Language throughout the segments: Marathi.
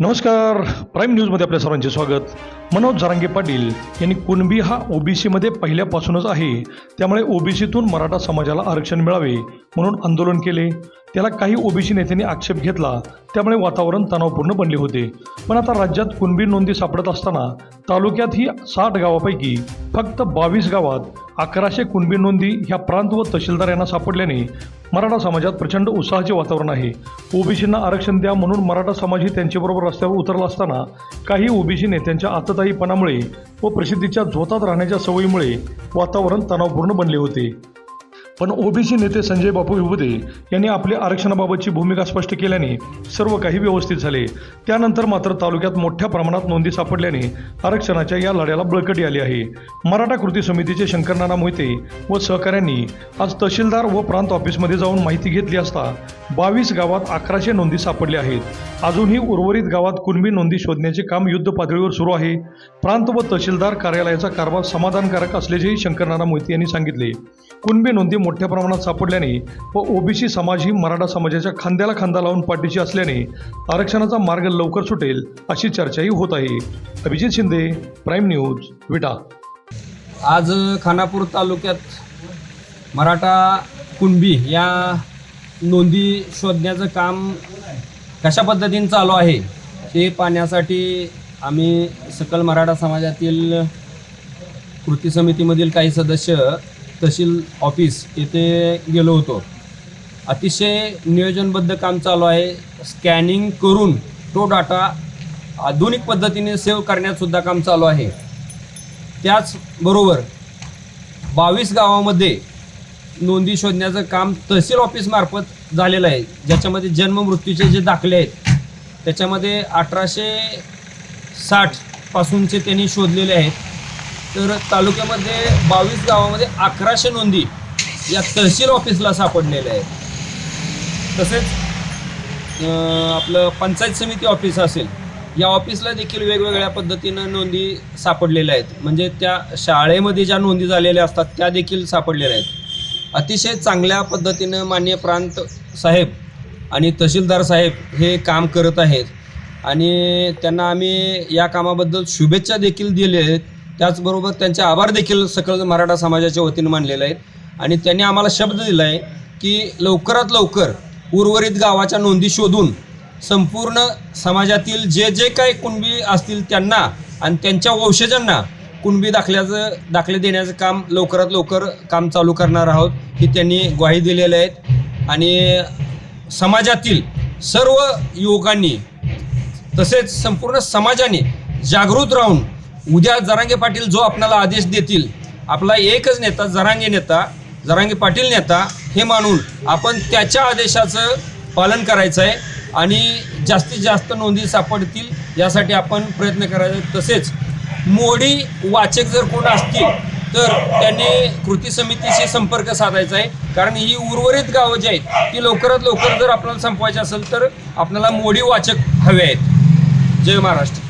नमस्कार. प्राईम न्यूजमध्ये आपल्या सर्वांचे स्वागत. मनोज जरांगे पाटील यांनी कुणबी हा ओबीसीमध्ये पहिल्यापासूनच आहे. त्यामुळे ओबीसीतून मराठा समाजाला आरक्षण मिळावे म्हणून आंदोलन केले. त्याला काही ओबीसी नेत्यांनी आक्षेप घेतला. त्यामुळे वातावरण तणावपूर्ण बनले होते. पण आता राज्यात कुणबी नोंदी सापडत असताना तालुक्यात ही साठ गावापैकी फक्त बावीस गावात अकराशे कुणबी नोंदी ह्या प्रांत व तहसीलदार यांना सापडल्याने मराठा समाजात प्रचंड उत्साहाचे वातावरण आहे. ओबीसींना आरक्षण द्या म्हणून मराठा समाजही त्यांच्याबरोबर रस्त्यावर उतरला असताना काही ओबीसी नेत्यांच्या आतताईपणामुळे व प्रसिद्धीच्या झोतात राहण्याच्या सवयीमुळे वातावरण तणावपूर्ण बनले होते. पण ओबीसी नेते संजय बापू विभुदे यांनी आपली आरक्षणाबाबतची भूमिका स्पष्ट केल्याने सर्व काही व्यवस्थित झाले. त्यानंतर मात्र तालुक्यात मोठ्या प्रमाणात नोंदी सापडल्याने आरक्षणाच्या या लढ्याला बळकटी आली आहे. मराठा कृती समितीचे शंकरनाना मोहिते व सहकाऱ्यांनी आज तहसीलदार व प्रांत ऑफिसमध्ये जाऊन माहिती घेतली असता बावीस गावात अकराशे नोंदी सापडल्या आहेत. अजूनही उर्वरित गावात कुणबी नोंदी शोधण्याचे काम युद्ध पातळीवर सुरू आहे. प्रांत व तहसीलदार कार्यालयाचा कारभार समाधानकारक असल्याचेही शंकरनाना मोहिते यांनी सांगितले. कुणबी नोंदी मोठ्या प्रमाणात सापडल्याने व ओबीसी समाज ही मराठा समाजाच्या खांद्याला खांदा लावून पाठीशी असल्याने आरक्षणाचा मार्ग लवकर सुटेल अशी चर्चाही होत आहे. Abhijit Shinde prime news Vita. आज खानापूर तालुक्यात मराठा कुणबी या नोंदी शोधण्याचं काम कशा पद्धतीने चालू आहे ते पाहण्यासाठी आम्ही सकल मराठा समाजातील कृती समितीमधील काही सदस्य तहसील ऑफिस येथे गेलो होतो. अतिशय नियोजनबद्ध काम चालू आहे. स्कॅनिंग करून तो डाटा आधुनिक पद्धतीने सेव्ह करण्यातसुद्धा काम चालू आहे. त्याचबरोबर बावीस गावामध्ये नोंदी शोधण्याचं काम तहसील ऑफिसमार्फत झालेलं आहे. ज्याच्यामध्ये जन्म मृत्यूचे जे दाखले आहेत त्याच्यामध्ये अठराशे साठपासूनचे त्यांनी शोधलेले आहेत. तर तालुक्यामध्ये बावीस गावामध्ये अकराशे नोंदी या तहसील ऑफिसला सापडलेल्या आहेत. तसेच आपलं पंचायत समिती ऑफिस असेल या ऑफिसला देखील वेगवेगळ्या पद्धतीनं नोंदी सापडलेल्या आहेत. म्हणजे त्या शाळेमध्ये ज्या नोंदी झालेल्या असतात त्या देखील सापडलेल्या आहेत. अतिशय चांगल्या पद्धतीनं मान्य प्रांत साहेब आणि तहसीलदार साहेब हे काम करत आहेत. आणि त्यांना आम्ही या कामाबद्दल शुभेच्छा देखील दिल्या आहेत. त्याचबरोबर त्यांचे आभार देखील सकल मराठा समाजाच्या वतीनं मानलेले आहेत. आणि त्यांनी आम्हाला शब्द दिला आहे की लवकरात लवकर उर्वरित गावाच्या नोंदी शोधून संपूर्ण समाजातील जे जे काही कुणबी असतील त्यांना आणि त्यांच्या वंशजांना कुणबी दाखल्याचं दाखले देण्याचं काम लवकरात लवकर काम चालू करणार आहोत ही त्यांनी ग्वाही दिलेल्या आहेत आणि समाजातील सर्व युवकांनी तसेच संपूर्ण समाजाने जागृत राहून उद्या जरांगे पाटील जो आपल्याला आदेश देतील आपला एकच नेता जरांगे नेता जरांगे पाटील नेता हे मानून आपण त्याच्या आदेशाचं पालन करायचं आहे आणि जास्तीत जास्त नोंदी सापडतील यासाठी आपण प्रयत्न करायचा तसेच मोडी वाचक जर कोण असतील तर त्यांनी कृती समितीशी संपर्क साधायचा आहे. कारण ही उर्वरित गावं जी आहेत ती लवकरात लवकर जर आपल्याला संपवायची असेल तर आपल्याला मोडी वाचक हवे आहेत. जय महाराष्ट्र.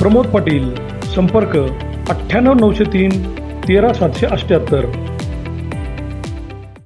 प्रमोद पाटील संपर्क अठ्ठ्याण्णव नऊशे तीन तेरा सातशे अठ्ठ्याहत्तर